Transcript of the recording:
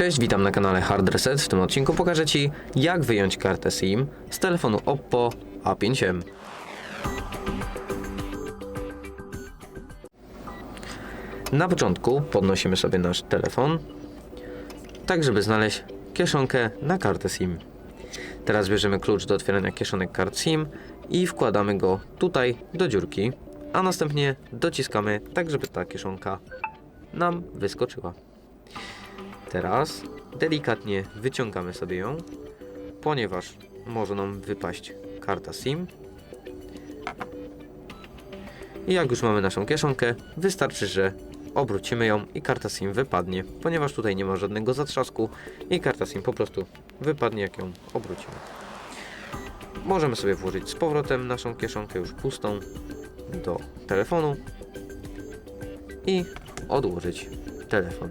Cześć, witam na kanale Hard Reset. W tym odcinku pokażę Ci, jak wyjąć kartę SIM z telefonu Oppo A5m. Na początku podnosimy sobie nasz telefon, tak żeby znaleźć kieszonkę na kartę SIM. Teraz bierzemy klucz do otwierania kieszonek kart SIM i wkładamy go tutaj do dziurki, a następnie dociskamy tak, żeby ta kieszonka nam wyskoczyła. Teraz delikatnie wyciągamy sobie ją, ponieważ może nam wypaść karta SIM. I jak już mamy naszą kieszonkę, wystarczy, że obrócimy ją i karta SIM wypadnie, ponieważ tutaj nie ma żadnego zatrzasku i karta SIM po prostu wypadnie jak ją obrócimy. Możemy sobie włożyć z powrotem naszą kieszonkę już pustą do telefonu i odłożyć telefon.